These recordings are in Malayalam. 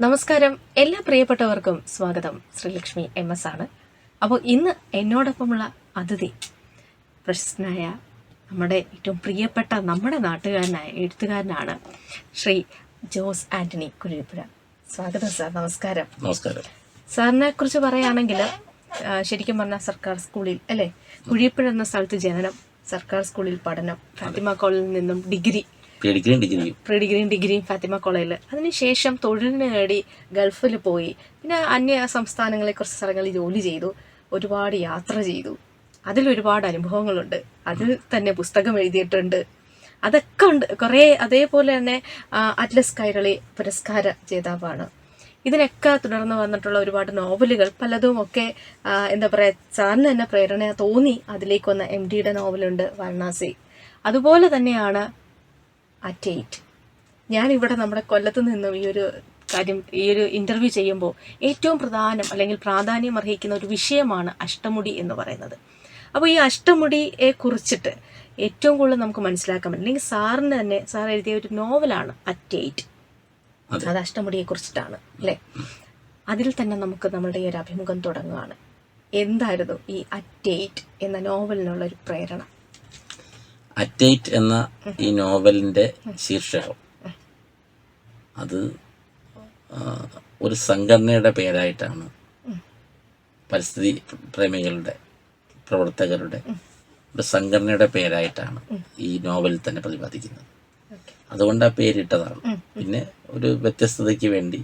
നമസ്കാരം. എല്ലാ പ്രിയപ്പെട്ടവർക്കും സ്വാഗതം. ശ്രീലക്ഷ്മി എം എസ് ആണ്. അപ്പോൾ ഇന്ന് എന്നോടൊപ്പമുള്ള അതിഥി പ്രശസ്തനായ നമ്മുടെ ഏറ്റവും പ്രിയപ്പെട്ട നമ്മുടെ നാട്ടുകാരനായ എഴുത്തുകാരനാണ് ശ്രീ ജോസ് ആന്റണി കുരുപ്പുര സ്വാഗതം സാർ. നമസ്കാരം. നമസ്കാരം. സാറിനെ കുറിച്ച് പറയുകയാണെങ്കിൽ ശരിക്കും പറഞ്ഞാൽ സർക്കാർ സ്കൂളിൽ അല്ലേ? കുഴിപ്പുഴ എന്ന സ്ഥലത്ത് ജനനം സർക്കാർ സ്കൂളിൽ പഠനം ഫാത്തിമ കോളേജിൽ നിന്നും ഡിഗ്രി ഡിഗ്രിയും ഡിഗ്രിയും. പ്രീ ഡിഗ്രിയും ഡിഗ്രിയും ഫാത്തിമ കോളേജിൽ. അതിനുശേഷം തൊഴിലിന് നേടി ഗൾഫിൽ പോയി. പിന്നെ അന്യ സംസ്ഥാനങ്ങളെ കുറച്ച് സ്ഥലങ്ങളിൽ ജോലി ചെയ്തു. ഒരുപാട് യാത്ര ചെയ്തു. അതിൽ ഒരുപാട് അനുഭവങ്ങളുണ്ട്. അതിൽ തന്നെ പുസ്തകം എഴുതിയിട്ടുണ്ട്. അതൊക്കെ ഉണ്ട്. കുറേ അതേപോലെ തന്നെ അറ്റ്ലസ് കൈരളി പുരസ്കാര ജേതാവാണ്. ഇതിനൊക്കെ തുടർന്ന് വന്നിട്ടുള്ള ഒരുപാട് നോവലുകൾ പലതും ഒക്കെ എന്താ പറയുക സാറിന് തന്നെ പ്രേരണ തോന്നി. അതിലേക്ക് വന്ന എം ഡിയുടെ നോവലുണ്ട് വാരണാസി. അതുപോലെ തന്നെയാണ് അറ്റേറ്റ് എയ്റ്റ് ഞാനിവിടെ നമ്മുടെ കൊല്ലത്ത് നിന്നും ഈ ഒരു കാര്യം ഈ ഒരു ഇന്റർവ്യൂ ചെയ്യുമ്പോൾ ഏറ്റവും പ്രധാനം അല്ലെങ്കിൽ പ്രാധാന്യം അർഹിക്കുന്ന ഒരു വിഷയമാണ് അഷ്ടമുടി എന്ന് പറയുന്നത്. അപ്പോൾ ഈ അഷ്ടമുടിയെ കുറിച്ചിട്ട് ഏറ്റവും കൂടുതൽ നമുക്ക് മനസ്സിലാക്കാൻ പറ്റും. അല്ലെങ്കിൽ സാറിന് തന്നെ സാർ എഴുതിയ ഒരു നോവലാണ് അറ്റ് എയ്റ്റ് അത്. അഷ്ടമുടിയെ കുറിച്ചിട്ടാണ് അല്ലേ? അതിൽ തന്നെ നമുക്ക് നമ്മുടെ ഈ ഒരു അഭിമുഖം തുടങ്ങുകയാണ് എന്തായിരുന്നു ഈ അറ്റ് എയ്റ്റ് എന്ന നോവലിനുള്ള ഒരു പ്രേരണ? അറ്റൈറ്റ് എന്ന ഈ നോവലിന്റെ ശീർഷകം. അത് ഒരു സംഘടനയുടെ പേരായിട്ടാണ് പരിസ്ഥിതി പ്രേമികളുടെ പ്രവർത്തകരുടെ ഒരു സംഘടനയുടെ പേരായിട്ടാണ് ഈ നോവലിൽ തന്നെ പ്രതിപാദിക്കുന്നത്. അതുകൊണ്ട് ആ പേരിട്ടതാണ്. പിന്നെ ഒരു വ്യത്യസ്തതയ്ക്ക് വേണ്ടി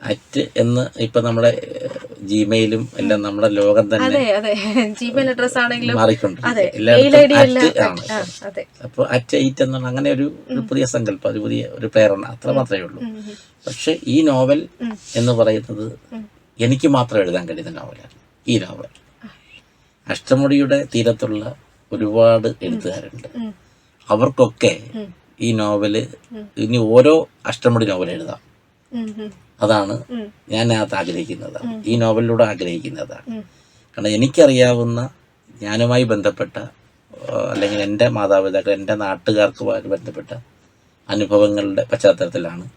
അറ്റ് എന്ന് ഇപ്പൊ നമ്മുടെ ജിമെയിലും എല്ലാം നമ്മുടെ ലോകം തന്നെ അതെ അതെ. ജിമെയിൽ അഡ്രസ് ആണെങ്കിലും മാറിക്കൊണ്ട് അപ്പോൾ അറ്റ് എയ്റ്റ് എന്നാണ് അങ്ങനെ ഒരു ഒരു പുതിയ സങ്കല്പം ഒരു പുതിയ ഒരു പ്രേരണ. അത്ര മാത്രമേ ഉള്ളൂ. പക്ഷെ ഈ നോവൽ എന്ന് പറയുന്നത് എനിക്ക് മാത്രം എഴുതാൻ കഴിയുന്ന നോവലാണ് ഈ നോവൽ. അഷ്ടമുടിയുടെ തീരത്തുള്ള ഒരുപാട് എഴുത്തുകാരുണ്ട്. അവർക്കൊക്കെ ഈ നോവൽ ഇനി ഓരോ അഷ്ടമുടി നോവൽ എഴുതാം. അതാണ്. ഞാൻ അതിനകത്ത് ആഗ്രഹിക്കുന്നത് ഈ നോവലിലൂടെ ആഗ്രഹിക്കുന്നതാണ്. കാരണം എനിക്കറിയാവുന്ന ഞാനുമായി ബന്ധപ്പെട്ട അല്ലെങ്കിൽ എന്റെ മാതാപിതാക്കൾ എന്റെ നാട്ടുകാർക്കുമായി ബന്ധപ്പെട്ട അനുഭവങ്ങളുടെ പശ്ചാത്തലത്തിലാണ്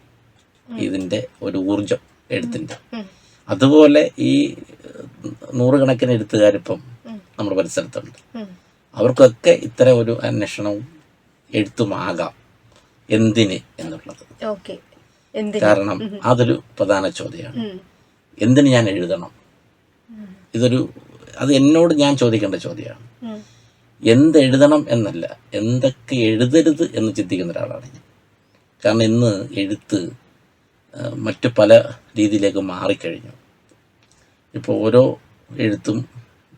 ഇതിന്റെ ഒരു ഊർജം എഴുത്തിന്റെ അതുപോലെ ഈ നൂറുകണക്കിന് എഴുത്തുകാരിപ്പം നമ്മുടെ പരിസരത്തുണ്ട്. അവർക്കൊക്കെ ഇത്തരം ഒരു അന്വേഷണവും എഴുത്തുമാകാം. എന്തിന് എന്നുള്ളത്. ഓക്കെ. കാരണം അതൊരു പ്രധാന ചോദ്യമാണ്. എന്തിന് ഞാൻ എഴുതണം? ഇതൊരു അത് എന്നോട് ഞാൻ ചോദിക്കേണ്ട ചോദ്യമാണ്. എന്തെഴുതണം എന്നല്ല എന്തൊക്കെ എഴുതരുത് എന്ന് ചിന്തിക്കുന്ന ഒരാളാണ് ഞാൻ. കാരണം ഇന്ന് എഴുത്ത് മറ്റു പല രീതിയിലേക്ക് മാറിക്കഴിഞ്ഞു. ഇപ്പോൾ ഓരോ എഴുത്തും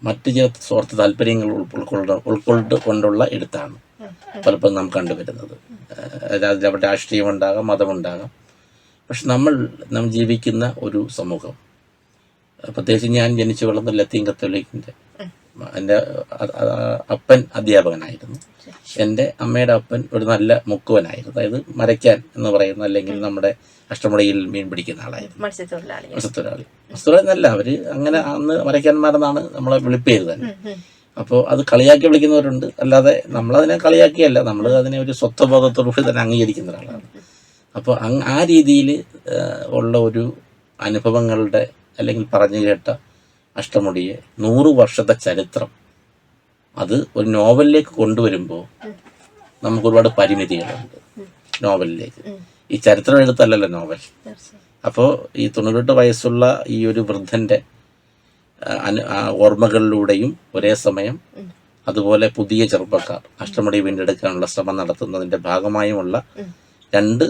മറ്റ് ചില സ്വാർത്ഥ താല്പര്യങ്ങൾ ഉൾക്കൊള്ള ഉൾക്കൊണ്ട് കൊണ്ടുള്ള എഴുത്താണ് പലപ്പോഴും നാം കണ്ടുവരുന്നത്. അതിൽ അവിടെ രാഷ്ട്രീയമുണ്ടാകാം മതമുണ്ടാകാം പക്ഷെ നമ്മൾ നാം ജീവിക്കുന്ന ഒരു സമൂഹം. പ്രത്യേകിച്ച് ഞാൻ ജനിച്ചു വളർന്ന ലത്തീൻ കത്തോലിക്കിന്റെ എന്റെ അപ്പൻ അധ്യാപകനായിരുന്നു. എന്റെ അമ്മയുടെ അപ്പൻ ഒരു നല്ല മുക്കുവനായിരുന്നു. അതായത് മരയ്ക്കാൻ എന്ന് പറയുന്ന അല്ലെങ്കിൽ നമ്മുടെ അഷ്ടമുടിയിൽ മീൻ പിടിക്കുന്ന ആളായിരുന്നു. മത്സ്യത്തൊഴിലാളി. മത്സ്യത്തൊഴിലാളി നല്ല അവർ അങ്ങനെ അന്ന് മരയ്ക്കാന്മാരെന്നാണ് നമ്മളെ വിളിപ്പേര് തന്നെ. അപ്പോൾ അത് കളിയാക്കി വിളിക്കുന്നവരുണ്ട്. അല്ലാതെ നമ്മളതിനെ കളിയാക്കിയല്ല. നമ്മൾ അതിനെ ഒരു സ്വത്വബോധത്തോടുകൂടി തന്നെ അംഗീകരിക്കുന്ന ഒരാളാണ്. അപ്പോൾ അങ് ആ രീതിയിൽ ഉള്ള ഒരു അനുഭവങ്ങളുടെ അല്ലെങ്കിൽ പറഞ്ഞു കേട്ട അഷ്ടമുടിയെ നൂറ് വർഷത്തെ ചരിത്രം അത് ഒരു നോവലിലേക്ക് കൊണ്ടുവരുമ്പോൾ നമുക്ക് ഒരുപാട് പരിമിതികളുണ്ട് നോവലിലേക്ക്. ഈ ചരിത്രം എഴുത്തല്ലല്ലോ നോവൽ. അപ്പോൾ ഈ തൊണ്ണൂറ്റെട്ട് വയസ്സുള്ള ഈ ഒരു വൃദ്ധന്റെ അനു- ഓർമ്മകളിലൂടെയും ഒരേ സമയം അതുപോലെ പുതിയ ചെറുപ്പക്കാർ അഷ്ടമുടി വീണ്ടെടുക്കാനുള്ള ശ്രമം നടത്തുന്നതിന്റെ ഭാഗമായുമുള്ള രണ്ട്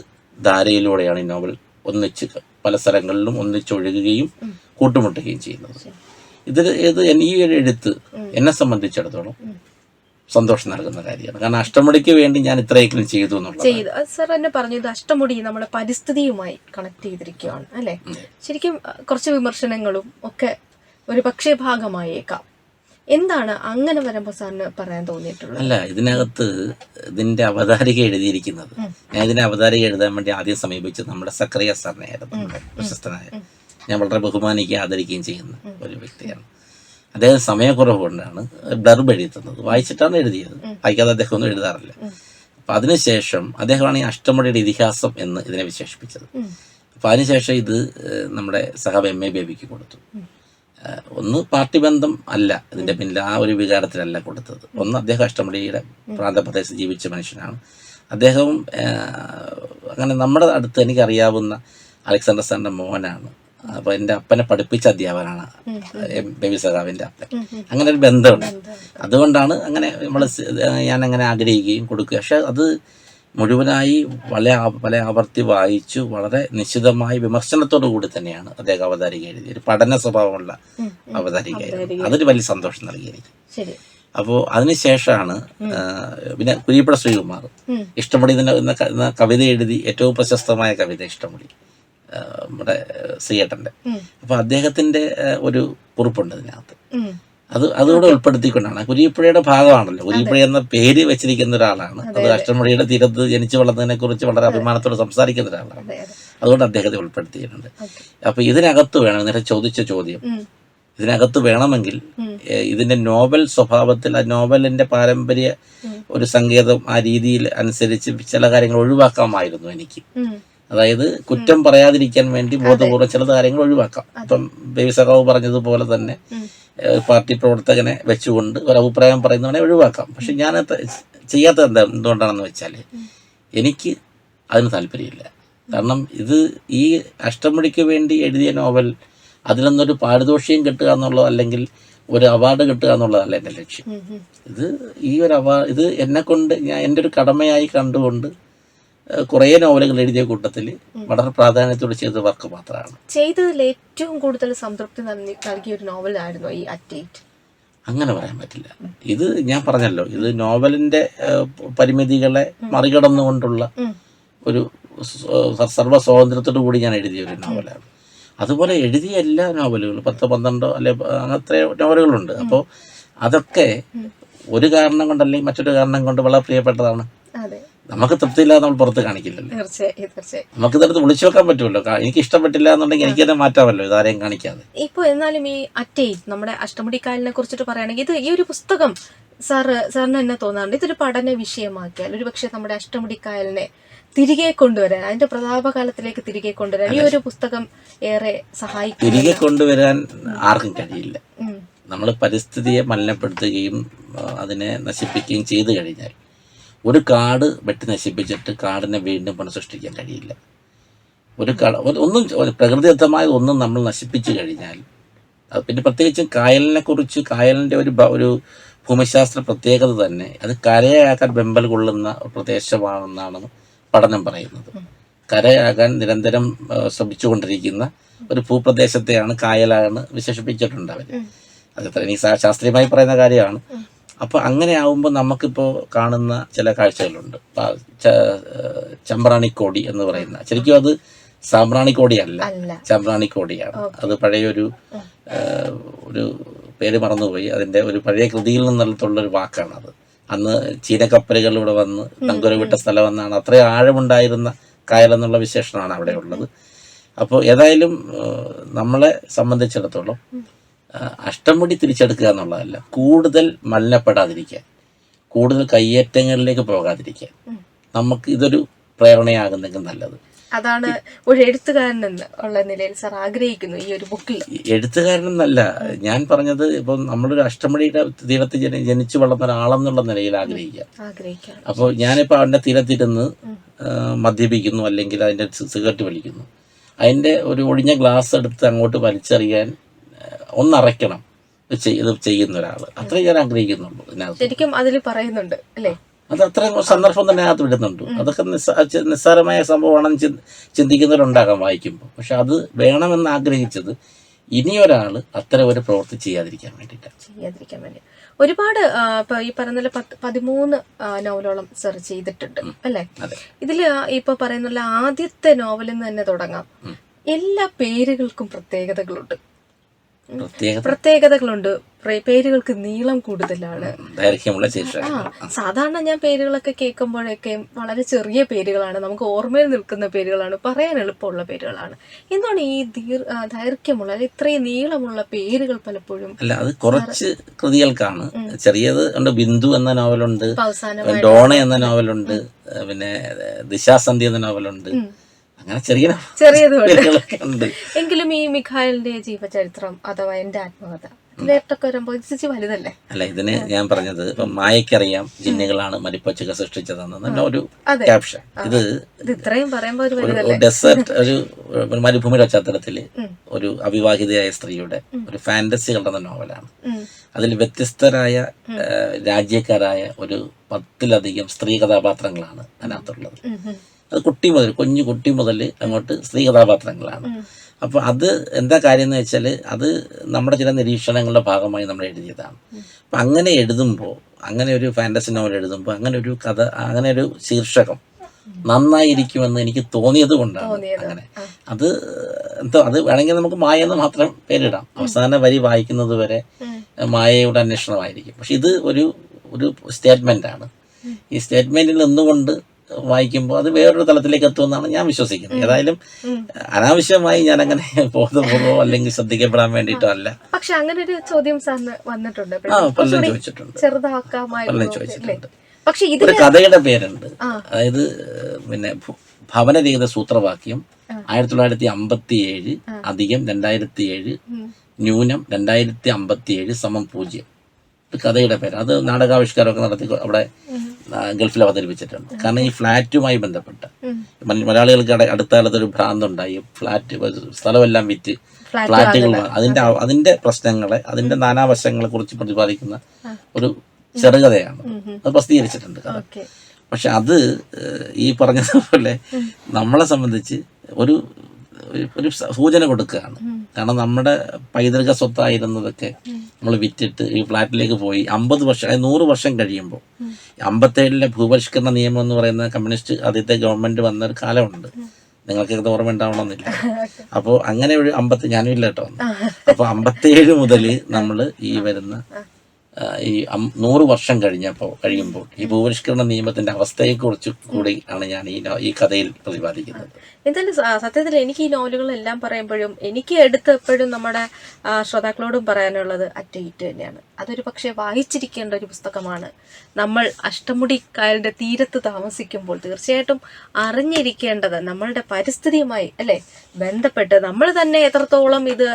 ധാരയിലൂടെയാണ് ഈ നോവൽ ഒന്നിച്ച് പല സ്ഥലങ്ങളിലും ഒന്നിച്ചൊഴുകുകയും കൂട്ടുമുട്ടുകയും ചെയ്യുന്നത്. ഇത് ഇത് ഈ ഒരു എഴുത്ത് എന്നെ സംബന്ധിച്ചിടത്തോളം സന്തോഷം നൽകുന്ന കാര്യമാണ്. കാരണം അഷ്ടമുടിക്ക് വേണ്ടി ഞാൻ ഇത്രയെങ്കിലും ചെയ്തു എന്നുള്ളത് ചെയ്തു. സാർ തന്നെ പറഞ്ഞു ഇത് അഷ്ടമുടി നമ്മുടെ പരിസ്ഥിതിയുമായി കണക്ട് ചെയ്തിരിക്കുകയാണ് അല്ലെ? ശരിക്കും കുറച്ച് വിമർശനങ്ങളും ഒക്കെ ഒരു പക്ഷേ ഭാഗമായേക്കാം. എന്താണ് അങ്ങനെ വരുമ്പോൾ സാറിന് പറയാൻ തോന്നിയിട്ടുള്ളത്? അല്ല ഇതിനകത്ത് ഇതിന്റെ അവതാരിക എഴുതിയിരിക്കുന്നത്. ഞാൻ ഇതിന്റെ അവതാരിക എഴുതാൻ വേണ്ടി ആദ്യം സമീപിച്ചത് നമ്മുടെ സക്രിയ സാറിനെയായിരുന്നു പ്രശസ്തനായ. ഞാൻ വളരെ ബഹുമാനിക്കുകയും ആദരിക്കുകയും ചെയ്യുന്ന ഒരു വ്യക്തിയാണ്. അദ്ദേഹം സമയക്കുറവ് കൊണ്ടാണ് ബ്ലർബ് എഴുതി തന്നത് വായിച്ചിട്ടാണ് എഴുതിയത്. വായിക്കാതെ അദ്ദേഹം ഒന്നും എഴുതാറില്ല. അപ്പൊ അതിനുശേഷം അദ്ദേഹമാണ് ഈ അഷ്ടമുടിയുടെ ഇതിഹാസം എന്ന് ഇതിനെ വിശേഷിപ്പിച്ചത്. അപ്പം അതിനുശേഷം ഇത് നമ്മുടെ സഹാബ് എം എ ബേബിക്ക് കൊടുത്തു. ഒന്ന് പാർട്ടി ബന്ധം അല്ല ഇതിന്റെ പിന്നിൽ ആ ഒരു വികാരത്തിലല്ല കൊടുത്തത്. ഒന്ന് അദ്ദേഹം അഷ്ടമുടിയുടെ പ്രാന്തപ്രദേശത്ത് ജീവിച്ച മനുഷ്യനാണ്. അദ്ദേഹവും അങ്ങനെ നമ്മുടെ അടുത്ത് എനിക്കറിയാവുന്ന അലക്സാണ്ടർ സാറിന്റെ മോനാണ്. അപ്പോൾ എന്റെ അപ്പനെ പഠിപ്പിച്ച അധ്യാപകനാണ്. എം ബേബി സഖാവിന്റെ അപ്പൻ. അങ്ങനെ ഒരു ബന്ധമുണ്ട്. അതുകൊണ്ടാണ് അങ്ങനെ നമ്മൾ ഞാൻ അങ്ങനെ ആഗ്രഹിക്കുകയും കൊടുക്കുക പക്ഷെ അത് മുഴുവനായി പല പല ആവർത്തി വായിച്ചു വളരെ നിശ്ചിതമായ വിമർശനത്തോടു കൂടി തന്നെയാണ് അദ്ദേഹം അവതാരിക എഴുതിയത്. ഒരു പഠന സ്വഭാവമുള്ള അവതാരികയായിരുന്നു അതൊരു വലിയ സന്തോഷം നൽകി എനിക്ക് അപ്പോൾ അതിനുശേഷമാണ് പിന്നെ കുരിപ്പട ശ്രീകുമാർ ഇഷ്ടമടി എന്ന കവിത എഴുതി ഏറ്റവും പ്രശസ്തമായ കവിത ഇഷ്ടമുടി നമ്മുടെ ശ്രീയേട്ടന്റെ. അപ്പോൾ അദ്ദേഹത്തിന്റെ ഒരു കുറിപ്പുണ്ട് ഇതിനകത്ത്. അത് അതുകൂടെ ഉൾപ്പെടുത്തിക്കൊണ്ടാണ്. കുരിപ്പുഴയുടെ ഭാഗമാണല്ലോ. കുരിപ്പുഴ എന്ന പേര് വെച്ചിരിക്കുന്ന ഒരാളാണ്. അത് അഷ്ടമുടിയുടെ തീരത്ത് ജനിച്ചു വളർന്നതിനെ കുറിച്ച് വളരെ അഭിമാനത്തോടെ സംസാരിക്കുന്ന ഒരാളാണ്. അതെ അതെ. അതുകൊണ്ട് അദ്ദേഹത്തെ ഉൾപ്പെടുത്തിയിട്ടുണ്ട്. അപ്പൊ ഇതിനകത്ത് വേണം നേരെ ചോദിച്ച ചോദ്യം. ഇതിനകത്ത് വേണമെങ്കിൽ ഇതിന്റെ നോവൽ സ്വഭാവത്തിൽ ആ നോവലിന്റെ പാരമ്പര്യ ഒരു സങ്കേതം ആ രീതിയിൽ അനുസരിച്ച് ചില കാര്യങ്ങൾ ഒഴിവാക്കാമായിരുന്നു എനിക്ക്. അതായത് കുറ്റം പറയാതിരിക്കാൻ വേണ്ടി ബോധപൂർവം ചില കാര്യങ്ങൾ ഒഴിവാക്കാം. ഇപ്പം ബേബി സഖാവ് പറഞ്ഞതുപോലെ തന്നെ പാർട്ടി പ്രവർത്തകനെ വെച്ചുകൊണ്ട് ഒരു അഭിപ്രായം പറയുന്നവനെ ഒഴിവാക്കാം. പക്ഷെ ഞാൻ ചെയ്യാത്തത് എന്താ എന്തുകൊണ്ടാണെന്ന് വെച്ചാൽ എനിക്ക് അതിന് താല്പര്യമില്ല. കാരണം ഇത് ഈ അഷ്ടമുടിക്ക് വേണ്ടി എഴുതിയ നോവൽ അതിൽ നിന്നൊരു പാരിതോഷികം കിട്ടുക എന്നുള്ളത് അല്ലെങ്കിൽ ഒരു അവാർഡ് കിട്ടുക എന്നുള്ളതല്ല എന്റെ ലക്ഷ്യം. ഇത് ഈ ഒരു അവാർഡ് ഇത് എന്നെ കൊണ്ട് ഞാൻ എന്റെ ഒരു കടമയായി കണ്ടുകൊണ്ട് കുറേ നോവലുകൾ എഴുതിയ കൂട്ടത്തിൽ വളരെ പ്രാധാന്യത്തോടെ ചെയ്ത വർക്ക് മാത്രമാണ്. ചെയ്തതിൽ ഏറ്റവും കൂടുതൽ സംതൃപ്തി നൽകിയ ഒരു നോവലായിരുന്നു ഈ അറ്റേറ്റ് അങ്ങനെ പറയാൻ പറ്റില്ല. ഇത് ഞാൻ പറഞ്ഞല്ലോ ഇത് നോവലിന്റെ പരിമിതികളെ മറികടന്നുകൊണ്ടുള്ള ഒരു സർവ സ്വാതന്ത്ര്യത്തോടു കൂടി ഞാൻ എഴുതിയ ഒരു നോവലാണ്. അതുപോലെ എഴുതിയ എല്ലാ നോവലുകളും പത്തോ പന്ത്രണ്ടോ അല്ലെ അങ്ങനത്തെ നോവലുകളുണ്ട്. അപ്പോൾ അതൊക്കെ ഒരു കാരണം കൊണ്ടല്ലെങ്കിൽ മറ്റൊരു കാരണം കൊണ്ട് വളരെ പ്രിയപ്പെട്ടതാണ്. നമുക്ക് തൃപ്തിയില്ലാതെ നമ്മൾ പുറത്ത് കാണിക്കില്ലല്ലോ. നമുക്ക് ഇതെടുത്ത് വിളിച്ചു വെക്കാൻ പറ്റുമല്ലോ. എനിക്ക് ഇഷ്ടപ്പെട്ടില്ല എന്നുണ്ടെങ്കിൽ എനിക്ക് തന്നെ മാറ്റാമല്ലോ ഇതാരെയും കാണിക്കാതെ. ഇപ്പൊ എന്നാലും ഈ അറ്റേ നമ്മുടെ അഷ്ടമുടിക്കാലിനെ കുറിച്ചിട്ട് പറയുകയാണെങ്കിൽ ഇത് ഈ ഒരു പുസ്തകം സാറ് സാറിന് എന്നെ തോന്നാറുണ്ട്. ഇതൊരു പഠന വിഷയമാക്കിയാൽ ഒരു പക്ഷെ നമ്മുടെ അഷ്ടമുടിക്കായലിനെ തിരികെ കൊണ്ടുവരാൻ അതിന്റെ പ്രതാപകാലത്തിലേക്ക് തിരികെ കൊണ്ടുവരാൻ ഈ ഒരു പുസ്തകം ഏറെ സഹായിക്കും. തിരികെ കൊണ്ടുവരാൻ ആർക്കും കഴിയില്ല. നമ്മൾ പരിസ്ഥിതിയെ മലിനപ്പെടുത്തുകയും അതിനെ നശിപ്പിക്കുകയും ചെയ്തു കഴിഞ്ഞാൽ ഒരു കാട് വെട്ടി നശിപ്പിച്ചിട്ട് കാടിനെ വീണ്ടും പുനഃസൃഷ്ടിക്കാൻ കഴിയില്ല. ഒരു കട ഒന്നും ഒരു പ്രകൃതിദത്തമായ ഒന്നും നമ്മൾ നശിപ്പിച്ചു കഴിഞ്ഞാൽ അത് പിന്നെ പ്രത്യേകിച്ചും കായലിനെ കുറിച്ച് കായലിന്റെ ഒരു ഒരു ഭൂമിശാസ്ത്ര പ്രത്യേകത തന്നെ അത് കരയാക്കാൻ വെമ്പൽ കൊള്ളുന്ന പ്രദേശമാണെന്നാണ് പഠനം പറയുന്നത്. കരയാകാൻ നിരന്തരം ശ്രമിച്ചുകൊണ്ടിരിക്കുന്ന ഒരു ഭൂപ്രദേശത്തെയാണ് കായലാണ് വിശേഷിപ്പിച്ചിട്ടുണ്ട് അവർ അതത്ര ഇനി ശാസ്ത്രീയമായി പറയുന്ന കാര്യമാണ്. അപ്പോൾ അങ്ങനെ ആവുമ്പോൾ നമുക്കിപ്പോൾ കാണുന്ന ചില കാഴ്ചകളുണ്ട്. ചമ്പ്രാണിക്കോടി എന്ന് പറയുന്ന. ശരിക്കും അത് സാമ്പ്രാണിക്കോടിയല്ല അല്ല. ചമ്പ്രാണിക്കോടിയാണ് അത് പഴയൊരു ഒരു പേര് മറന്നുപോയി. അതിന്റെ ഒരു പഴയ കൃതിയിൽ നിന്നുള്ള ഒരു വാക്കാണ് അത്. അന്ന് ചീനക്കപ്പലുകൾ ഇവിടെ വന്ന് തങ്കുര വിട്ട സ്ഥലം എന്നാണ് അത്രയും ആഴമുണ്ടായിരുന്ന കായലെന്നുള്ള വിശേഷണമാണ് അവിടെ ഉള്ളത്. അപ്പോൾ ഏതായാലും നമ്മളെ സംബന്ധിച്ചിടത്തോളം അഷ്ടമുടി തിരിച്ചെടുക്കുക എന്നുള്ളതല്ല കൂടുതൽ മലിനപ്പെടാതിരിക്കാൻ കൂടുതൽ കയ്യേറ്റങ്ങളിലേക്ക് പോകാതിരിക്കാൻ നമുക്ക് ഇതൊരു പ്രേരണയാകുന്നെങ്കിൽ നല്ലത്. അതാണ് ഒരു എഴുത്തുകാരൻ എന്ന് ഉള്ള നിലയിൽ സാർ ആഗ്രഹിക്കുന്നു ഈ ഒരു ബുക്കിൽ. എഴുത്തുകാരൻ എന്നല്ല ഞാൻ പറഞ്ഞത് ഇപ്പം നമ്മളൊരു അഷ്ടമടിയുടെ തീരത്ത് ജനിച്ചു വളർന്ന ഒരാളെന്നുള്ള നിലയിൽ ആഗ്രഹിക്കുക. ആഗ്രഹിക്കാം. അപ്പോൾ ഞാനിപ്പോൾ അവന്റെ തീരത്തിരുന്ന് മദ്യപിക്കുന്നു അല്ലെങ്കിൽ അതിന്റെ സിഗരറ്റ് വലിക്കുന്നു. അതിന്റെ ഒരു ഒഴിഞ്ഞ ഗ്ലാസ് എടുത്ത് അങ്ങോട്ട് വലിച്ചെറിയാൻ ഒന്നറയ്ക്കണം. ഇത് ചെയ്- ഇത് ചെയ്യുന്ന ഒരാൾ അത്രയും ഞാൻ ആഗ്രഹിക്കുന്നുള്ളൂ ശരിക്കും അതിൽ പറയുന്നുണ്ട് അല്ലേ? അത് അത്രയും സന്ദർഭം തന്നെ അതിനകത്ത് വിടുന്നുണ്ട്. അതൊക്കെ നിസ്സാ നിസ്സാരമായ സംഭവമാണെന്ന് ചിന് ചിന്തിക്കുന്നവരുണ്ടാകാം വായിക്കുമ്പോൾ പക്ഷെ അത് വേണമെന്ന് ആഗ്രഹിച്ചത് ഇനിയൊരാൾ അത്തരം ഒരു പ്രവൃത്തി ചെയ്യാതിരിക്കാൻ വേണ്ടിയിട്ടാണ് ചെയ്യാതിരിക്കാൻ വേണ്ടി. ഒരുപാട് ഇപ്പൊ ഈ പറയുന്ന പത്ത് പതിമൂന്ന് നോവലോളം സെർച്ച് ചെയ്തിട്ടുണ്ട് അല്ലേ? ഇതിൽ ഇതിൽ ഇപ്പൊ പറയുന്ന ആദ്യത്തെ നോവലിൽ നിന്ന് തന്നെ തുടങ്ങാം. എല്ലാ പേരുകൾക്കും പ്രത്യേകതകളുണ്ട്. പ്രത്യേക പ്രത്യേകതകളുണ്ട്. പ്ര- പേരുകൾക്ക് നീളം കൂടുതലാണ്. ദൈർഘ്യമുള്ള ശീർഷകം സാധാരണ ഞാൻ പേരുകളൊക്കെ കേൾക്കുമ്പോഴൊക്കെ വളരെ ചെറിയ പേരുകളാണ്. നമുക്ക് ഓർമ്മയിൽ നിൽക്കുന്ന പേരുകളാണ്. പറയാൻ എളുപ്പമുള്ള പേരുകളാണ്. എന്താണ് ഈ ദീർ ദൈർഘ്യമുള്ള ഇത്രയും നീളമുള്ള പേരുകൾ പലപ്പോഴും അല്ല അത് കുറച്ച് കൃതികൾക്കാണ്. ചെറിയത് ഉണ്ട് ബിന്ദു എന്ന നോവലുണ്ട് ഡോണ എന്ന നോവലുണ്ട് പിന്നെ ദിശാസന്ധി എന്ന നോവലുണ്ട്. അങ്ങനെ ചെറിയ ചെറിയത് എങ്കിലും ഈ മിഖായലിന്റെ ജീവചരിത്രം അഥവാ എന്റെ ആത്മകഥ വലുതല്ലേ? അല്ല ഇതിന് ഞാൻ പറഞ്ഞത് ഇപ്പൊ മായക്കറിയാം ജിന്നുകളാണ് മരിപ്പച്ചക സൃഷ്ടിച്ചതെന്ന തന്നെ ഒരു ക്യാപ്ഷൻ. ഇത് ഇത് ഇത്രയും പറയുമ്പോൾ ഒരു ഡെസേർട്ട് ഒരു മരുഭൂമിയുടെ പശ്ചാത്തലത്തിൽ ഒരു അവിവാഹിതയായ സ്ത്രീയുടെ ഒരു ഫാന്റസി കണ്ടെന്ന നോവലാണ്. അതിൽ വ്യത്യസ്തരായ രാജ്യക്കാരായ ഒരു പത്തിലധികം സ്ത്രീ കഥാപാത്രങ്ങളാണ് അതിനകത്തുള്ളത്. അത് കുട്ടി മുതൽ കുഞ്ഞു കുട്ടി മുതൽ അങ്ങോട്ട് സ്ത്രീ കഥാപാത്രങ്ങളാണ് അപ്പോൾ അത് എന്താ കാര്യം എന്ന് വെച്ചാൽ അത് നമ്മുടെ ചില നിരീക്ഷണങ്ങളുടെ ഭാഗമായി നമ്മൾ എഴുതിയതാണ്. അപ്പം അങ്ങനെ എഴുതുമ്പോൾ അങ്ങനെ ഒരു ഫാന്റസി നോവൽ എഴുതുമ്പോൾ അങ്ങനെ ഒരു കഥ അങ്ങനെ ഒരു ശീർഷകം നന്നായിരിക്കുമെന്ന് എനിക്ക് തോന്നിയത് കൊണ്ടാണ്. അങ്ങനെ. അത് എന്തോ അത് വേണമെങ്കിൽ നമുക്ക് മായ എന്ന് മാത്രം പേരിടാം. അവസാന വരി വായിക്കുന്നത് വരെ മായയുടെ അന്വേഷണമായിരിക്കും. പക്ഷെ ഇത് ഒരു ഒരു സ്റ്റേറ്റ്മെന്റ് ആണ്. ഈ സ്റ്റേറ്റ്മെന്റിൽ നിന്നുകൊണ്ട് വായിക്കുമ്പോൾ അത് വേറൊരു തലത്തിലേക്ക് എത്തുമെന്നാണ് ഞാൻ വിശ്വസിക്കുന്നത്. ഏതായാലും അനാവശ്യമായി ഞാൻ അങ്ങനെ ബോധപൂർവം അല്ലെങ്കിൽ ശ്രദ്ധിക്കപ്പെടാൻ വേണ്ടിയിട്ടോ അല്ല. പക്ഷെ അങ്ങനെ ഒരു ചോദ്യം സാറിന് വന്നിട്ടുണ്ട്. ആ പലരും ചോദിച്ചിട്ടുണ്ട്. പലരും ചോദിച്ചിട്ടുണ്ട്. പക്ഷെ ഒരു കഥയുടെ പേരുണ്ട്. അതായത് പിന്നെ ഭവനരഹിത സൂത്രവാക്യം ആയിരത്തി തൊള്ളായിരത്തി അമ്പത്തി ഏഴ് അധികം രണ്ടായിരത്തി ഏഴ് ന്യൂനം രണ്ടായിരത്തി അമ്പത്തി ഏഴ് സമം പൂജ്യം. കഥയുടെ പേര് അത് നാടകാവിഷ്കാരമൊക്കെ നടത്തി അവിടെ ഗൾഫിൽ അവതരിപ്പിച്ചിട്ടുണ്ട്. കാരണം ഈ ഫ്ലാറ്റുമായി ബന്ധപ്പെട്ട. മലയാളികൾക്ക് അടുത്ത കാലത്ത് ഒരു ഭ്രാന്തുണ്ടായി ഫ്ലാറ്റ് സ്ഥലമെല്ലാം വിറ്റ് ഫ്ളാറ്റുകൾ ഫ്ലാറ്റുകൾ അതിന്റെ അതിന്റെ പ്രശ്നങ്ങളെ അതിന്റെ നാനാവശങ്ങളെ കുറിച്ച് പ്രതിപാദിക്കുന്ന ഒരു ചെറുകഥയാണ്. അത് പ്രസിദ്ധീകരിച്ചിട്ടുണ്ട് കഥ. പക്ഷെ അത് ഈ പറഞ്ഞതുപോലെ നമ്മളെ സംബന്ധിച്ച് ഒരു ഒരു- സൂചന കൊടുക്കുകയാണ്. കാരണം നമ്മുടെ പൈതൃക സ്വത്തായിരുന്നതൊക്കെ നമ്മൾ വിറ്റിട്ട് ഈ ഫ്ലാറ്റിലേക്ക് പോയി അമ്പത് വർഷം അതായത് നൂറ് വർഷം കഴിയുമ്പോൾ അമ്പത്തേഴിലെ ഭൂപരിഷ്കരണ നിയമം എന്ന് പറയുന്ന കമ്മ്യൂണിസ്റ്റ് ആദ്യത്തെ ഗവൺമെന്റ് വന്ന ഒരു കാലമുണ്ട്. നിങ്ങൾക്ക് ഇത് ഓർമ്മ ഉണ്ടാവണമെന്നില്ല. അപ്പോൾ അങ്ങനെ ഒരു അമ്പത്തി ഞാനും ഇല്ല കേട്ടോ. അപ്പോൾ അമ്പത്തേഴ് മുതൽ നമ്മൾ ഈ വരുന്ന ഈ നൂറ് വർഷം കഴിഞ്ഞപ്പോൾ കഴിയുമ്പോൾ ഈ ഭൂപരിഷ്കരണ നിയമത്തിന്റെ അവസ്ഥയെക്കുറിച്ച് കൂടി ആണ് ഞാൻ ഈ ഈ കഥയിൽ പ്രതിപാദിക്കുന്നത്. എന്തായാലും സത്യത്തിൽ എനിക്ക് ഈ നോവലുകളെല്ലാം പറയുമ്പോഴും എനിക്ക് എടുത്തപ്പോഴും നമ്മുടെ ശ്രോതാക്കളോടും പറയാനുള്ളത് അറ്റ ഇറ്റ് തന്നെയാണ്. അതൊരു പക്ഷേ വായിച്ചിരിക്കേണ്ട ഒരു പുസ്തകമാണ്. നമ്മൾ അഷ്ടമുടി കായലിന്റെ തീരത്ത് താമസിക്കുമ്പോൾ തീർച്ചയായിട്ടും അറിഞ്ഞിരിക്കേണ്ടത് നമ്മളുടെ പരിസ്ഥിതിയുമായി അല്ലെ? ബന്ധപ്പെട്ട് നമ്മൾ തന്നെ എത്രത്തോളം ഇത്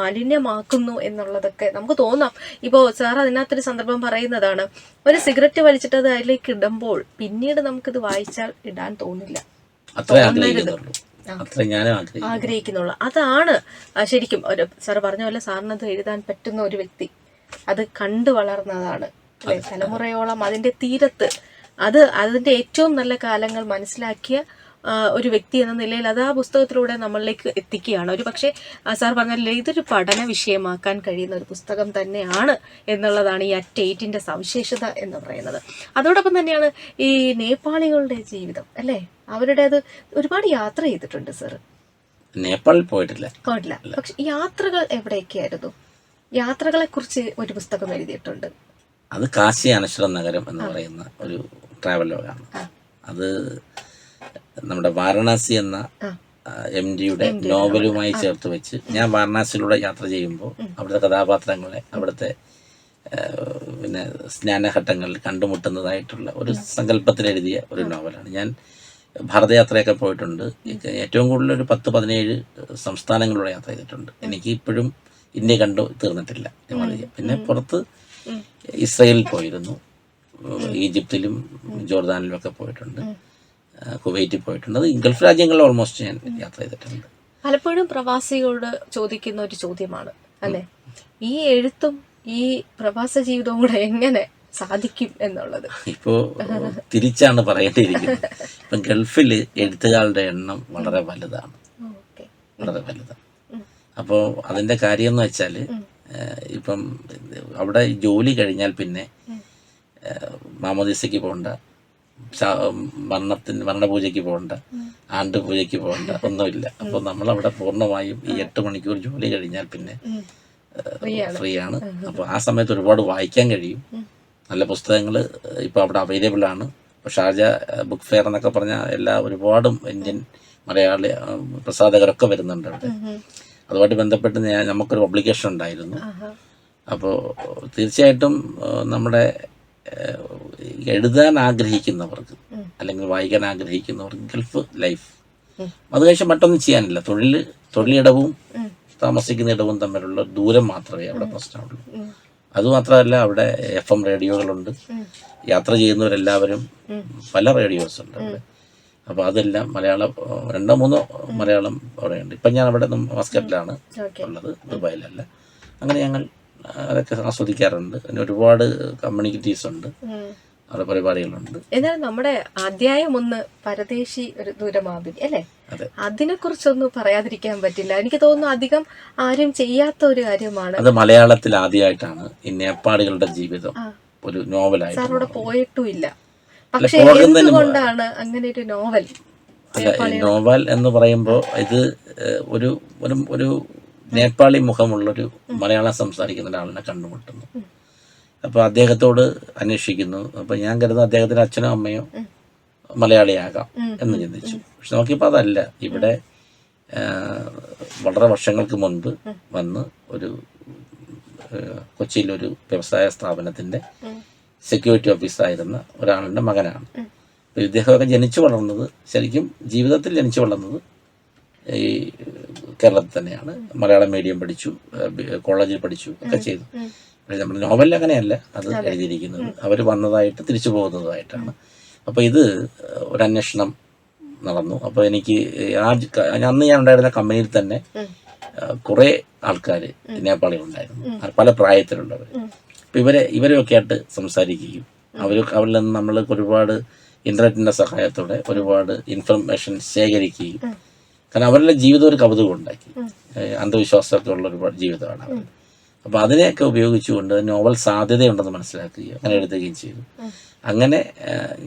മാലിന്യമാക്കുന്നു മലിനമാക്കുന്നു എന്നുള്ളതൊക്കെ നമുക്ക് തോന്നാം. ഇപ്പോൾ സാർ അതിനകത്തൊരു സന്ദർഭം പറയുന്നതാണ് ഒരു സിഗരറ്റ് വലിച്ചിട്ട് അത് അതിലേക്ക് ഇടുമ്പോൾ പിന്നീട് നമുക്കിത് വായിച്ചാൽ ഇടാൻ തോന്നില്ല. ആഗ്രഹിക്കുന്നു ആഗ്രഹിക്കുന്നുള്ളൂ. അതാണ് ശരിക്കും ഒരു സാർ പറഞ്ഞ പോലെ സാറിനത് എഴുതാൻ പറ്റുന്ന ഒരു വ്യക്തി. അത് കണ്ടു വളർന്നതാണ്. അല്ലെ? തലമുറയോളം അതിന്റെ തീരത്ത് അത് അതിന്റെ ഏറ്റവും നല്ല കാലങ്ങൾ മനസ്സിലാക്കിയ ഒരു വ്യക്തി എന്ന നിലയിൽ അത് ആ പുസ്തകത്തിലൂടെ നമ്മളിലേക്ക് എത്തിക്കുകയാണ്. ഒരു പക്ഷേ സാർ പറഞ്ഞാൽ ഇതൊരു പഠന വിഷയമാക്കാൻ കഴിയുന്ന ഒരു പുസ്തകം തന്നെയാണ് എന്നുള്ളതാണ് ഈ അറ്റ് എയ്റ്റിന്റെ സവിശേഷത എന്ന് പറയുന്നത്. അതോടൊപ്പം തന്നെയാണ് ഈ നേപ്പാളികളുടെ ജീവിതം അല്ലേ? അത് ഒരുപാട് യാത്ര ചെയ്തിട്ടുണ്ട് സാർ. നേപ്പാളിൽ പോയിട്ടില്ല. പോയിട്ടില്ല. പക്ഷെ യാത്രകൾ എവിടെയൊക്കെയായിരുന്നു? യാത്രകളെ കുറിച്ച് ഒരു പുസ്തകം എഴുതിയിട്ടുണ്ട്. അത് കാശി അനശ്വര നഗരം എന്ന് പറയുന്ന ഒരു ട്രാവൽ ലോഗാണ് അത് നമ്മുടെ വാരണാസി എന്ന. എം ഡിയുടെ നോവലുമായി ചേർത്ത് വെച്ച് ഞാൻ വാരണാസിയിലൂടെ യാത്ര ചെയ്യുമ്പോൾ അവിടുത്തെ കഥാപാത്രങ്ങളെ അവിടുത്തെ പിന്നെ സ്നാനഘട്ടങ്ങളിൽ കണ്ടുമുട്ടുന്നതായിട്ടുള്ള ഒരു സങ്കല്പത്തിൽ എഴുതിയ ഒരു നോവലാണ്. ഞാൻ ഭാരതയാത്രയൊക്കെ പോയിട്ടുണ്ട്. ഏറ്റവും കൂടുതൽ ഒരു പത്ത് പതിനേഴ് സംസ്ഥാനങ്ങളിലൂടെ യാത്ര ചെയ്തിട്ടുണ്ട്. എനിക്ക് ഇപ്പോഴും ഇന്ത്യ കണ്ടു തീർന്നിട്ടില്ല. പിന്നെ പുറത്ത് ഇസ്രയേലിൽ പോയിരുന്നു. ഈജിപ്തിലും ജോർദാനിലും ഒക്കെ പോയിട്ടുണ്ട്. കുവൈറ്റിൽ പോയിട്ടുണ്ട്. അത് ഗൾഫ് രാജ്യങ്ങളിൽ ഓൾമോസ്റ്റ് ഞാൻ യാത്ര ചെയ്തിട്ടുണ്ട്. പലപ്പോഴും പ്രവാസികളോട് ചോദിക്കുന്ന ഒരു ചോദ്യമാണ് അല്ലെ? ഈ എഴുത്തും ഈ പ്രവാസ ജീവിതവും കൂടെ എങ്ങനെ സാധിക്കും എന്നുള്ളത്? ഇപ്പോ തിരിച്ചാണ് പറയേണ്ടിയിരിക്കുന്നത്. ഇപ്പം ഗൾഫിൽ എഴുത്തുകാരുടെ എണ്ണം വളരെ വലുതാണ്. വളരെ വലുതാണ്. അപ്പോൾ അതിന്റെ കാര്യം എന്ന് വെച്ചാൽ ഇപ്പം അവിടെ ജോലി കഴിഞ്ഞാൽ പിന്നെ മാമോദിസയ്ക്ക് പോകണ്ട മരണത്തിന് മരണപൂജയ്ക്ക് പോകണ്ട ആണ്ട് പൂജയ്ക്ക് പോകണ്ട ഒന്നുമില്ല. അപ്പോൾ നമ്മളവിടെ പൂർണമായും ഈ എട്ട് മണിക്കൂർ ജോലി കഴിഞ്ഞാൽ പിന്നെ ഫ്രീ ആണ് അപ്പോൾ ആ സമയത്ത് ഒരുപാട് വായിക്കാൻ കഴിയും. നല്ല പുസ്തകങ്ങൾ ഇപ്പോൾ അവിടെ അവൈലബിൾ ആണ്. ഇപ്പോൾ ഷാർജ ബുക്ക് ഫെയർ എന്നൊക്കെ പറഞ്ഞാൽ എല്ലാ ഒരുപാടും ഇന്ത്യൻ മലയാളി പ്രസാധകരൊക്കെ വരുന്നുണ്ട് അവിടെ. അതുമായിട്ട് ബന്ധപ്പെട്ട് ഞാൻ നമുക്കൊരു പബ്ലിക്കേഷൻ ഉണ്ടായിരുന്നു. അപ്പോൾ തീർച്ചയായിട്ടും നമ്മുടെ എഴുതാൻ ആഗ്രഹിക്കുന്നവർക്ക് അല്ലെങ്കിൽ വായിക്കാൻ ആഗ്രഹിക്കുന്നവർക്ക് ഗൾഫ് ലൈഫ് അത് കഴിച്ച് മറ്റൊന്നും ചെയ്യാനില്ല. തൊഴിൽ തൊഴിലിടവും. താമസിക്കുന്ന ഇടവും തമ്മിലുള്ള ദൂരം മാത്രമേ അവിടെ പ്രശ്നമുള്ളൂ. അതുമാത്രമല്ല അവിടെ എഫ് എം റേഡിയോകളുണ്ട്. യാത്ര ചെയ്യുന്നവരെല്ലാവരും. പല റേഡിയോസ് ഉണ്ട് അവിടെ അപ്പോൾ അതെല്ലാം മലയാളം രണ്ടോ മൂന്നോ മലയാളം അവിടെയുണ്ട് ഇപ്പം ഞാൻ അവിടെ മസ്കറ്റിലാണ് ഉള്ളത് ദുബായിലല്ല. അങ്ങനെ ഞങ്ങൾ അതൊക്കെ ആസ്വദിക്കാറുണ്ട്. അതിന് ഒരുപാട് കമ്മ്യൂണിറ്റീസ് ഉണ്ട്. അവിടെ പരിപാടികളുണ്ട്. എന്നാലും നമ്മുടെ അധ്യായം ഒന്ന് പരദേശി ഒരു ദൂരമാപിനി അല്ലേ? അതെ. അതിനെ കുറിച്ചൊന്നും പറയാതിരിക്കാൻ പറ്റില്ല. എനിക്ക് തോന്നുന്നു അധികം ആരും ചെയ്യാത്ത ഒരു കാര്യമാണ്. അത് മലയാളത്തിൽ ആദ്യമായിട്ടാണ് ഈ നേപ്പാളികളുടെ ജീവിതം ഒരു നോവലായിട്ട് സാർ അവിടെ പോയിട്ടും ഇല്ല. പക്ഷെ എന്തുകൊണ്ടാണ് അങ്ങനെ ഒരു നോവൽ? അല്ല നോവൽ എന്ന് പറയുമ്പോൾ ഇത് ഒരു ഒരു ഒരു നേപ്പാളി മുഖമുള്ളൊരു മലയാളം സംസാരിക്കുന്ന ഒരാളിനെ കണ്ടുമുട്ടുന്നു. അപ്പോൾ അദ്ദേഹത്തോട് അന്വേഷിക്കുന്നു. അപ്പോൾ ഞാൻ കരുതുന്നു അദ്ദേഹത്തിന്റെ അച്ഛനോ അമ്മയോ മലയാളിയാകാം എന്ന് ചിന്തിച്ചു. പക്ഷെ നോക്കിയപ്പോൾ അതല്ല. ഇവിടെ വളരെ വർഷങ്ങൾക്ക് മുൻപ് വന്ന് ഒരു കൊച്ചിയിലൊരു വ്യവസായ സ്ഥാപനത്തിന്റെ. സെക്യൂരിറ്റി ഓഫീസറായിരുന്ന ഒരാളുടെ മകനാണ്. ഇദ്ദേഹമൊക്കെ ജനിച്ചു വളർന്നത് ശരിക്കും ജീവിതത്തിൽ ജനിച്ചു വളർന്നത് ഈ കേരളത്തിൽ തന്നെയാണ്. മലയാളം മീഡിയം പഠിച്ചു കോളേജിൽ പഠിച്ചു ഒക്കെ ചെയ്തു. പക്ഷെ നമ്മുടെ നോവലിൽ അങ്ങനെയല്ല അത് എഴുതിയിരിക്കുന്നത്. അവർ വന്നതായിട്ട് തിരിച്ചു പോകുന്നതായിട്ടാണ്. അപ്പോൾ ഇത് ഒരു അന്വേഷണം നടന്നു. അപ്പോൾ എനിക്ക് ആ അന്ന് ഞാൻ ഉണ്ടായിരുന്ന കമ്പനിയിൽ തന്നെ കുറേ ആൾക്കാർ നേപ്പാളികളുണ്ടായിരുന്നു പല പ്രായത്തിലുള്ളവർ ഇവരെ ഇവരെയൊക്കെ ആയിട്ട് സംസാരിക്കുകയും അവർ അവരിൽ നിന്ന് നമ്മൾ ഒരുപാട് ഇന്റർനെറ്റിന്റെ സഹായത്തോടെ ഒരുപാട് ഇൻഫർമേഷൻ ശേഖരിക്കുകയും കാരണം അവരുടെ ജീവിതം ഒരു കൗതുകം ഉണ്ടാക്കി അന്ധവിശ്വാസമൊക്കെ ഉള്ള ഒരുപാട് ജീവിതമാണ് അവർ അപ്പോൾ അതിനെയൊക്കെ ഉപയോഗിച്ചുകൊണ്ട് നോവൽ സാധ്യതയുണ്ടെന്ന് മനസ്സിലാക്കുകയും അങ്ങനെ എഴുതുകയും ചെയ്തു. അങ്ങനെ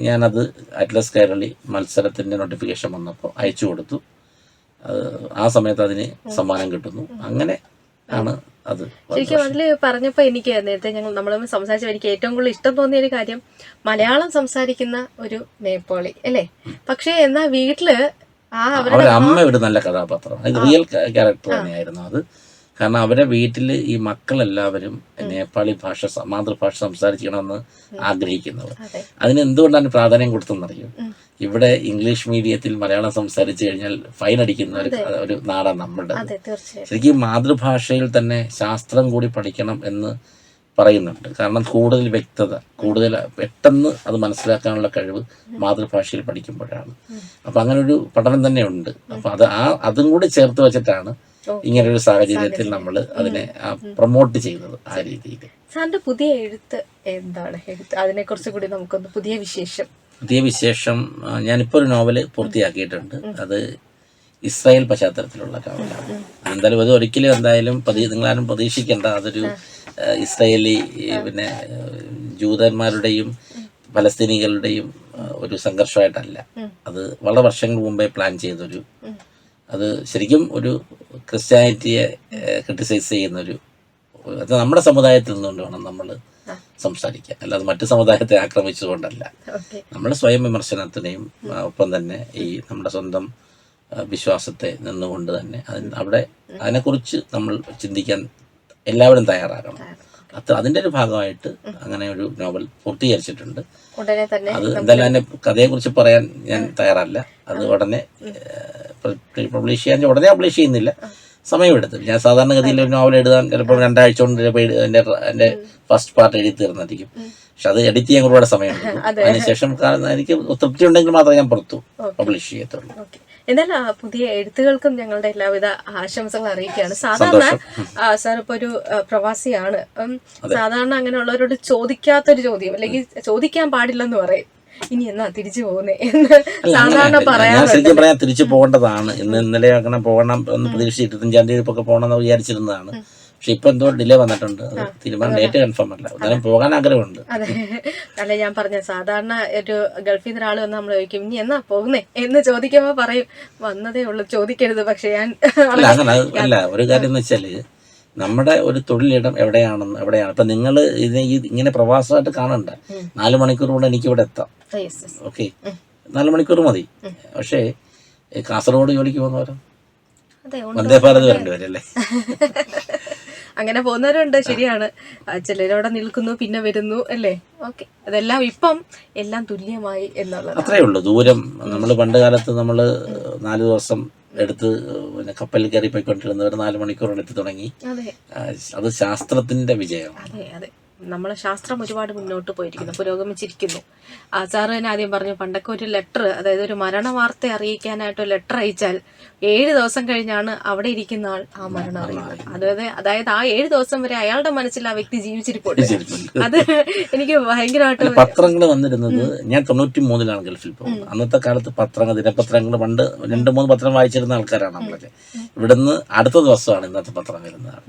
ഞാനത് അറ്റ്ലസ് കേരളി മത്സരത്തിന്റെ നോട്ടിഫിക്കേഷൻ വന്നപ്പോൾ അയച്ചു കൊടുത്തു. ആ സമയത്ത് അതിന് സമ്മാനം കിട്ടുന്നു. അങ്ങനെ ആണ് അത് ശരിക്കും അതിൽ പറഞ്ഞപ്പോ എനിക്ക് നേരത്തെ ഞങ്ങൾ നമ്മൾ സംസാരിച്ചപ്പോൾ എനിക്ക് ഏറ്റവും കൂടുതൽ ഇഷ്ടം തോന്നിയ ഒരു കാര്യം മലയാളം സംസാരിക്കുന്ന ഒരു നേപ്പാളി അല്ലേ? പക്ഷേ എന്നാ വീട്ടിൽ ആ അവരുടെ അമ്മ ഒരു നല്ല കഥാപാത്രം. റിയൽ ക്യാരക്ടർ തന്നെയായിരുന്നു അത്. കാരണം അവരെ വീട്ടിൽ ഈ മക്കളെല്ലാവരും നേപ്പാളി ഭാഷ മാതൃഭാഷ സംസാരിക്കണമെന്ന് ആഗ്രഹിക്കുന്നവർ അതെ. അതിന് എന്തുകൊണ്ടാണ് പ്രാധാന്യം കൊടുത്തെന്നറിയും ഇവിടെ ഇംഗ്ലീഷ് മീഡിയത്തിൽ മലയാളം സംസാരിച്ചു കഴിഞ്ഞാൽ ഫൈൻ അടിക്കുന്ന ഒരു ഒരു നാടാണ് തീർച്ചയായും ശരിക്കും മാതൃഭാഷയിൽ തന്നെ ശാസ്ത്രം കൂടി പഠിക്കണം എന്ന് പറയുന്നുണ്ട്. കാരണം കൂടുതൽ വ്യക്തത കൂടുതൽ പെട്ടെന്ന് അത് മനസ്സിലാക്കാനുള്ള കഴിവ് മാതൃഭാഷയിൽ പഠിക്കുമ്പോഴാണ്. അപ്പം അങ്ങനെ ഒരു പഠനം തന്നെ ഉണ്ട് അപ്പം അത് ആ അതും കൂടി ചേർത്ത് വെച്ചിട്ടാണ്. ഇങ്ങനൊരു സാഹചര്യത്തിൽ നമ്മൾ അതിനെ പ്രൊമോട്ട് ചെയ്തത് ആ രീതിയിൽ സാറിന്റെ പുതിയ എഴുത്ത് എന്താണ്? എഴുത്ത് അതിനെ കുറിച്ച് കൂടി നമുക്കൊന്ന് പുതിയ വിശേഷം. പുതിയ വിശേഷം ഞാനിപ്പോ ഞാനിപ്പോൾ ഒരു നോവൽ പൂർത്തിയാക്കിയിട്ടുണ്ട്. അത് ഇസ്രായേൽ പശ്ചാത്തലത്തിലുള്ള നോവലാണ്. എന്തായാലും അത് ഒരിക്കലും എന്തായാലും പ്രതീ നിങ്ങളാരും പ്രതീക്ഷിക്കേണ്ട അതൊരു ഇസ്രായേലി പിന്നെ ജൂതന്മാരുടെയും പലസ്തീനികളുടെയും ഒരു സംഘർഷമായിട്ടല്ല. അത് വളരെ വർഷങ്ങൾക്ക് മുമ്പേ പ്ലാൻ ചെയ്തൊരു അത് ശരിക്കും ഒരു ക്രിസ്ത്യാനിറ്റിയെ ക്രിട്ടിസൈസ് ചെയ്യുന്നൊരു അത് നമ്മുടെ സമുദായത്തിൽ നിന്നുകൊണ്ട് വേണം നമ്മൾ സംസാരിക്കുക അല്ലാതെ മറ്റു സമുദായത്തെ ആക്രമിച്ചുകൊണ്ടല്ല. നമ്മൾ സ്വയം വിമർശനത്തിനെയും ഒപ്പം തന്നെ ഈ നമ്മുടെ സ്വന്തം വിശ്വാസത്തെ നിന്നുകൊണ്ട് തന്നെ അതിന് അവിടെ അതിനെക്കുറിച്ച് നമ്മൾ ചിന്തിക്കാൻ എല്ലാവരും തയ്യാറാകണം. അത് അതിന്റെ ഒരു ഭാഗമായിട്ട് അങ്ങനെ ഒരു നോവൽ പൂർത്തീകരിച്ചിട്ടുണ്ട്. അത് എന്തായാലും കഥയെ കുറിച്ച് പറയാൻ ഞാൻ തയ്യാറല്ല. അത് ഉടനെ പബ്ലിഷ് ചെയ്യാൻ ഉടനെ പബ്ലിഷ് ചെയ്യുന്നില്ല. സമയമെടുത്തു ഞാൻ സാധാരണഗതിയിൽ ഒരു നോവൽ എഴുതാൻ ചിലപ്പോൾ രണ്ടാഴ്ച കൊണ്ട് എന്റെ എന്റെ എന്റെ ഫസ്റ്റ് പാർട്ട് എഴുതി തീർന്നിരിക്കും പക്ഷെ അത് എഡിറ്റ് ചെയ്യാൻ ഒരുപാട് സമയമുണ്ട്. അതിനുശേഷം എനിക്ക് തൃപ്തി ഉണ്ടെങ്കിൽ മാത്രമേ ഞാൻ പുറത്തു പബ്ലിഷ് ചെയ്യത്തുള്ളൂ. എന്നാൽ പുതിയ എഴുത്തുകൾക്കും ഞങ്ങളുടെ എല്ലാവിധ ആശംസകൾ അറിയിക്കുകയാണ്. സാധാരണ സാർ ഇപ്പൊ ഒരു പ്രവാസിയാണ്. സാധാരണ അങ്ങനെയുള്ളവരോട് ചോദിക്കാത്തൊരു ചോദ്യം അല്ലെങ്കിൽ ചോദിക്കാൻ പാടില്ലെന്ന് പറയും. ഇനി എന്നാ തിരിച്ചു പോകുന്നേ എന്ന് സാധാരണ പറയാൻ ശരിക്കും പറയാൻ തിരിച്ചു പോകേണ്ടതാണ്. ഇന്ന് ഇന്നലെ അങ്ങനെ പോകണം എന്ന് പ്രതീക്ഷിച്ച് ഇരുപത്തഞ്ചാം തീയതി ഒക്കെ പോകണം എന്ന് വിചാരിച്ചിരുന്നതാണ് പക്ഷെ ഇപ്പൊ എന്തോ ഡിലേ വന്നിട്ടുണ്ട്. അത് തീരുമാനം ഡേറ്റ് കൺഫേം അല്ല. പോകാൻ ആഗ്രഹമുണ്ട്. അല്ല ഞാൻ പറഞ്ഞ സാധാരണ ഒരു ഗൾഫിൽ നിന്ന് ഒരാൾ വന്ന് നമ്മൾ ചോദിക്കും ഇനി എന്നാ പോകുന്നേ? എന്ന് ചോദിക്കുമ്പോ പറയും വന്നതേ ഉള്ളൂ ചോദിക്കരുത്. പക്ഷെ ഞാൻ അല്ല ഒരു കാര്യം എന്ന് വെച്ചാൽ നമ്മുടെ ഒരു തൊഴിലിടം എവിടെയാണെന്ന് എവിടെയാണ്? ഇപ്പൊ നിങ്ങൾ ഇത് ഇങ്ങനെ പ്രവാസമായിട്ട് കാണണ്ട. നാല് മണിക്കൂർ കൊണ്ട് എനിക്ക് ഇവിടെ എത്താം. ഓക്കെ? നാല് മണിക്കൂർ മതി. പക്ഷേ കാസർഗോഡ് ജോലിക്ക് പോകുന്നവരോ. വന്ദേ ഭാരത് വരേണ്ടി വരല്ലേ? അങ്ങനെ പോകുന്നവരുണ്ട് ശരിയാണ്. ചിലരവിടെ നിൽക്കുന്നു പിന്നെ വരുന്നു അല്ലേ? ഓക്കെ. അതെല്ലാം ഇപ്പം എല്ലാം തുല്യമായി എന്നുള്ളത്. അത്രേ ഉള്ളൂ. ദൂരം നമ്മൾ പണ്ട് കാലത്ത് നമ്മൾ നാല് ദിവസം എടുത്ത് പിന്നെ കപ്പലിൽ കയറി പോയിക്കൊണ്ടിരുന്നവർ നാല് മണിക്കൂർ എടുത്ത് തുടങ്ങി. അതെ. അത് ശാസ്ത്രത്തിന്റെ വിജയം അതെ അതെ. നമ്മളെ ശാസ്ത്രം ഒരുപാട് മുന്നോട്ട് പോയിരിക്കുന്നു. പുരോഗമിച്ചിരിക്കുന്നു ആ സാറ് തന്നെ ആദ്യം പറഞ്ഞു പണ്ടൊക്കെ ഒരു ലെറ്റർ അതായത് ഒരു മരണ വാർത്ത അറിയിക്കാനായിട്ട് ഒരു ലെറ്റർ അയച്ചാൽ ഏഴ് ദിവസം കഴിഞ്ഞാണ് അവിടെ ഇരിക്കുന്ന ആൾ ആ മരണം അറിയുന്നത്. അതായത് അതായത് ആ ഏഴ് ദിവസം വരെ അയാളുടെ മനസ്സിൽ ആ വ്യക്തി ജീവിച്ചിരിപ്പുണ്ട്. അത് എനിക്ക് ഭയങ്കരമായിട്ട് പത്രങ്ങൾ വന്നിരുന്നത് ഞാൻ തൊണ്ണൂറ്റി മൂന്നിലാണ് ഗൾഫിൽ പോകുന്നത് അന്നത്തെ കാലത്ത് പത്രങ്ങൾ ദിനപത്രങ്ങൾ പണ്ട് രണ്ട് മൂന്ന് പത്രം വായിച്ചിരുന്ന ആൾക്കാരാണ് നമ്മളൊക്കെ. ഇവിടുന്ന് അടുത്ത ദിവസമാണ് ഇന്നത്തെ പത്രം വരുന്നത്.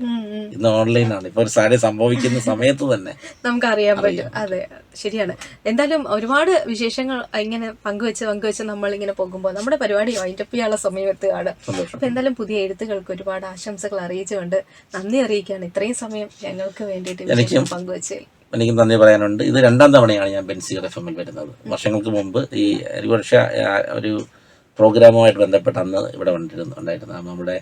ഇന്ന് ഓൺലൈനാണ് ഇപ്പൊ ഒരു സാരി സംഭവിക്കുന്ന സമയത്ത് തന്നെ നമുക്കറിയാൻ പറ്റും. അതെ ശരിയാണ്. എന്തായാലും ഒരുപാട് വിശേഷങ്ങൾ ഇങ്ങനെ പങ്കുവെച്ച് പങ്കുവെച്ച് നമ്മൾ ഇങ്ങനെ പോകുമ്പോൾ നമ്മുടെ പരിപാടി വൈൻഡപ്പ് ചെയ്യാനുള്ള സമയം എത്തുകയാണ്. അപ്പൊ എന്തായാലും പുതിയ എഴുത്തുകൾക്ക് ഒരുപാട് ആശംസകൾ അറിയിച്ചുകൊണ്ട് നന്ദി അറിയിക്കുകയാണ്. ഇത്രയും സമയം ഞങ്ങൾക്ക് വേണ്ടിയിട്ട് പങ്കുവെച്ച്. എനിക്ക് നന്ദി പറയാനുണ്ട്. ഇത് രണ്ടാം തവണയാണ് ഞാൻ ബെൻസി എഫ് എമ്മിൽ വരുന്നത്. വർഷങ്ങൾക്ക് മുമ്പ് ഈ ഒരു വർഷ ഒരു പ്രോഗ്രാമുമായിട്ട് ബന്ധപ്പെട്ട് അന്ന് ഇവിടെ വന്നിരുന്നു ഉണ്ടായിരുന്നു നമ്മുടെ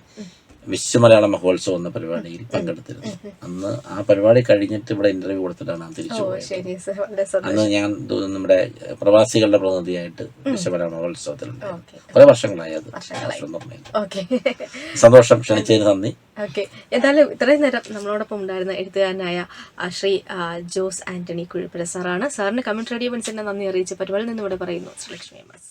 വിശ്വമലയാള മഹോത്സവം എന്ന പരിപാടിയിൽ പങ്കെടുത്തിരുന്നു. അന്ന് ആ പരിപാടി കഴിഞ്ഞിട്ട് ഇവിടെ ഇന്റർവ്യൂ കൊടുത്തിട്ടാണ് ഞാൻ തിരിച്ചു പോയത്. അന്ന് ഞാൻ നമ്മുടെ പ്രവാസികളുടെ പ്രതിനിധിയായിട്ട് വിശ്വമലയാള മഹോത്സവത്തിലുണ്ടായിരുന്നു. കുറെ വർഷങ്ങളായി അത് സന്തോഷം ക്ഷണിച്ചതിന് നന്ദി. ഓക്കെ. എന്തായാലും ഇത്രയും നേരം നമ്മളോടൊപ്പം ഉണ്ടായിരുന്ന എഴുത്തുകാരനായ ശ്രീ ജോസ് ആന്റണി കുഴിപ്പുര സാറാണ്. സാറിന് കമന്റ് റേഡിയോ മനസ്സിനെ നന്ദി അറിയിച്ച പരിപാടിയിൽ നിന്ന് ഇവിടെ പറയുന്നു. Sreelakshmi M S